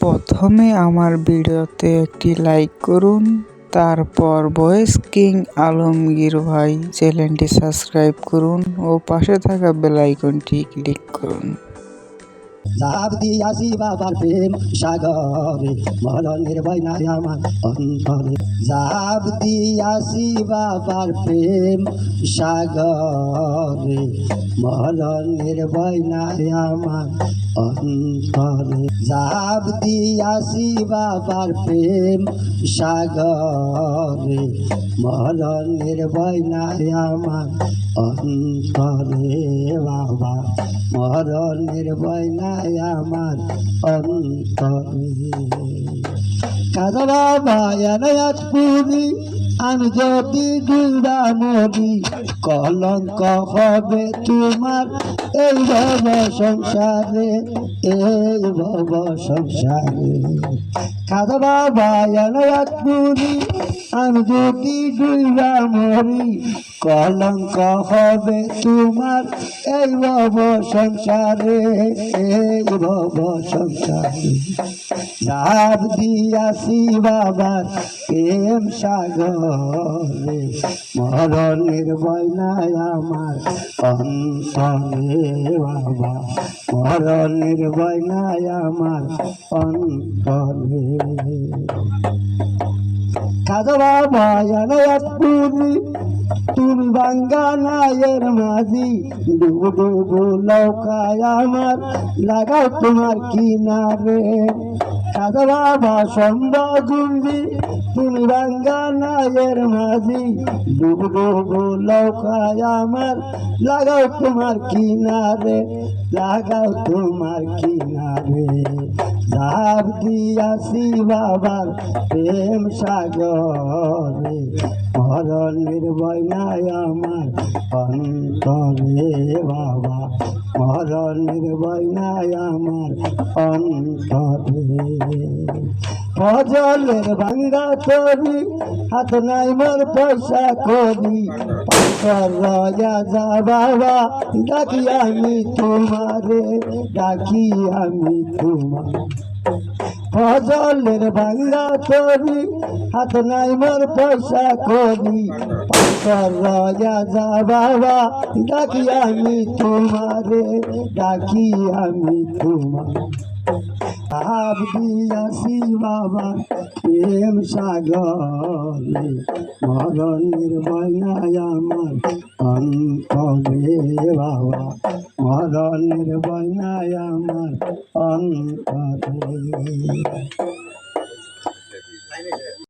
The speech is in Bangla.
প্রথমে আমার ভিডিওতে একটি লাইক করুন, তারপর ভয়েস কিং আলমগীর ভাই চ্যানেলটি সাবস্ক্রাইব করুন ও পাশে থাকা বেল আইকনটি ক্লিক করুন। লাভ দিয়াছি বাবার প্রেম, সাগরে মল নির্ভয় নাই আমার অন্তরে। লাভ দিয়াছি বাবার প্রেম, সাগরে নির্ভয় নাই আমার অন্তরে লাভ দিয়াছি বাবার প্রেম সাগরে। মল নির্ভয় নাই আমার অন্তরে বাবা। মরণের ভয় নাই আমার অন্তরে। কাদা বাবা এনায়াত পুরি আমি যদি মরি কলঙ্ক হবে তোমার, এই ভব সংসারে, এই ভব সংসারে। কাদা বাবা আমি যদি ডুবা মরি কলঙ্ক হবে তোমার, এই ভব সংসারে, এই ভব সংসারে। লাভ দিয়াছি বাবার প্রেম সাগরে মরণের বয়নায় আমার অন্তরে বাবা, মরণের বয়নায় আমার অন্তরে। কাদা বাবা পুরি তুমি বাঙ্গা নায়ের মাঝি ডুবু ডুবু নৌকায় আমার, লাগাও তোমার কিনারে। কাদা সন্ধ্যা গুঞ্জি তুমি বাঙ্গা নায়ের মাঝি। ডুবু ডুবু নৌকায় আমার, লাগাও তোমার কিনারে, লাগাও তোমার কিনারে। লাভ দিয়াছি বাবার প্রেম সাগরে মরণের বয়নায় আমার অন্তরে বাবা। মরণের বয়নায় আমার অন্তরে। ফজলের ভাঙ্গা তরি হাত নাই মোর পয়সা করি। রাজা যা বাবা, ডাকি আমি তোমারে, ডাকি আমি তোমার। ফজলের ভাঙ্গা তরি হাত নাই মোর পয়সা করি রাজা যা বাবা, ডাকি আমি তোমারে, ডাকি আমি তোমার। আব দিয়াছি বাবা প্রেম সাগরে মরণের বয়নায় আমার। অন্তরে বাবা মরণের বয়নায় আমার। অন্তরে।